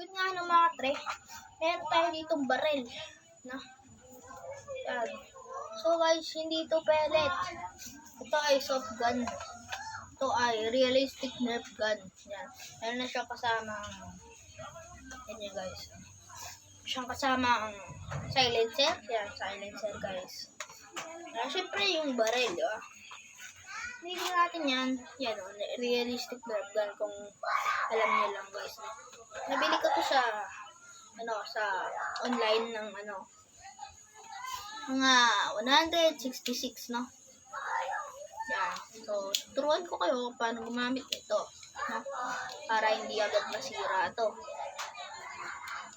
Yun nga no mga tre, meron tayo ditong barel. No? Yan. So guys, hindi to pellet. Ito ay soft gun. Ito ay realistic nerf gun. Yan. Meron na siyang kasama yan yan guys. Siyang kasama ang silencer. Yan, silencer guys. Uh, Siyempre yung barel, di ba? Hindi natin yan. Yan o, realistic nerf gun kung alam niyo lang guys. No? Nabili ko to sa ano sa online ng ano mga 166 no. Yan. So, turuan ko kayo paano gumamit nito. No? Para hindi agad masira to.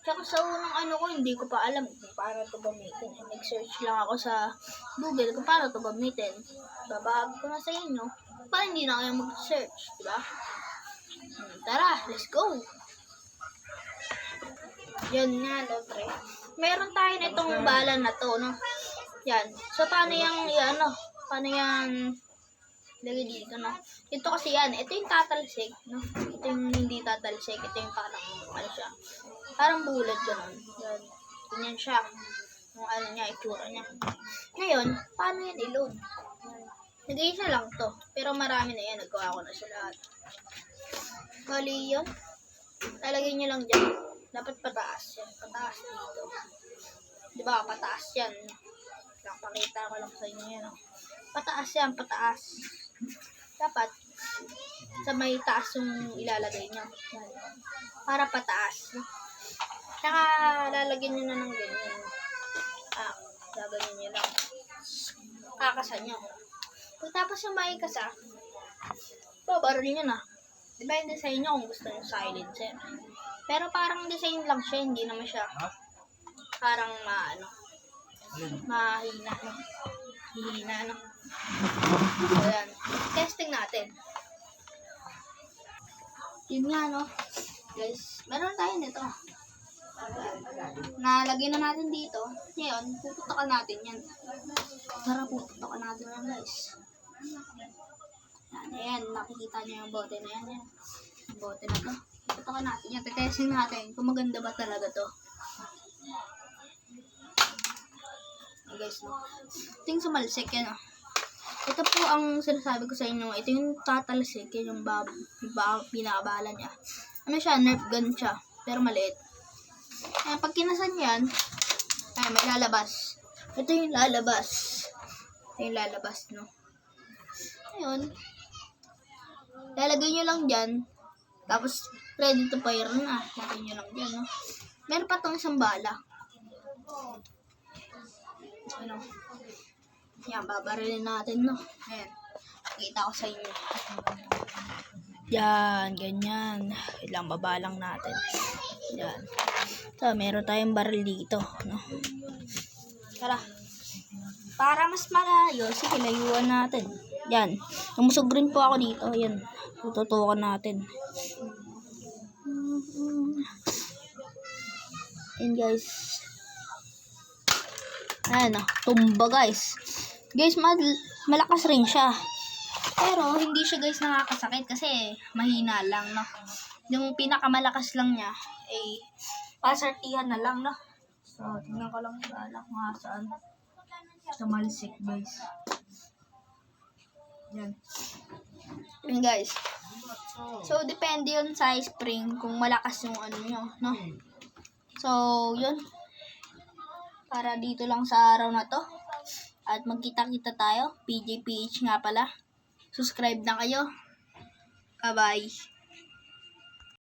Tsaka sa unang ano ko, hindi ko pa alam kung paano to gamitin. Nag-search lang ako sa Google kung paano to gamitin. Babahag ko na sa inyo para hindi na kayo mag-search, di ba? Hmm, Tara, let's go! Yan nga, no, pre. Meron tayo na itong bala na to, no? Yan. So, paano yung, yan, ano? Paano yan lagay dito, no? Ito kasi yan. Ito yung tatalsik, no? Ito yung hindi tatalsik. Ito yung parang, ano siya? Parang bulat ganun. Yan. Ganyan siya. Yung ano niya, itsura niya. Ngayon, paano yan i-load? Nag-isa lang to. Pero marami na yan. Nagawa ko na siya lahat. Bali yun. Lalagay nyo lang dyan. Dapat pataas yan. Pataas dito. Di ba? Pataas yan. Napakita ko lang sa inyo yan. oh. Pataas yan. Pataas. Dapat sa may taas yung ilalagay nyo. Para pataas. Tsaka lalagyan nyo na ng ganyan. Ah, gaganyan nyo lang. Kakasan nyo. Pagtapos yung may kasa, babaril nyo na. Depende sa inyo kung gusto nyo silencer. Pero parang design lang siya, hindi naman siya parang maano, mahina, no? Hihina, no? So, yan. Testing natin. Yun nga, no? Guys, meron tayo nito. Nalagay na natin dito. Ngayon, puputokan natin yan. Tara, puputokan natin yan, guys. Yan, ayan. Nakikita niyo yung bote na yan. yan. Yung bote na to. Puputokan natin yan. Tetesting natin kung maganda ba talaga to. Ayan, guys, no? Ito yung sumalsik yan, oh. Ito po ang sinasabi ko sa inyo. Ito yung tatalsik. Yan yung pinakabala niya. Ano siya? Nerf gun siya. Pero maliit. Ayan, pag kinasan yan, ay may lalabas. Ito yung lalabas. Ito yung lalabas, no? Ayun. Lalagay nyo lang dyan. Tapos, ready to fire na. Lagay nyo lang dyan, no? Meron pa tong isang bala. Ano? Yan, babarilin natin, no? Ayan. Kita ko sa inyo. Yan, ganyan. Ilang babalang natin. Yan. So, meron tayong baril dito, no? Tara. Para mas malayo, sige, layuan natin. Yan. Lumusog rin po ako dito. Yan. Tututukan natin. Yan, guys. Ayan, oh. Tumba, guys. Guys, mal- malakas rin siya. Pero, hindi siya, guys, nakakasakit kasi mahina lang, no? Yung pinakamalakas lang niya, ay pasartihan na lang, no? So, tingnan ko lang bala kung nga saan. Sa malsik, guys. Yan. Yan, guys. So, depende yun sa spring kung malakas yung ano nyo, no? So, yun. Para dito lang sa araw na to. At magkita-kita tayo. PJPH nga pala. Subscribe na kayo. Bye-bye.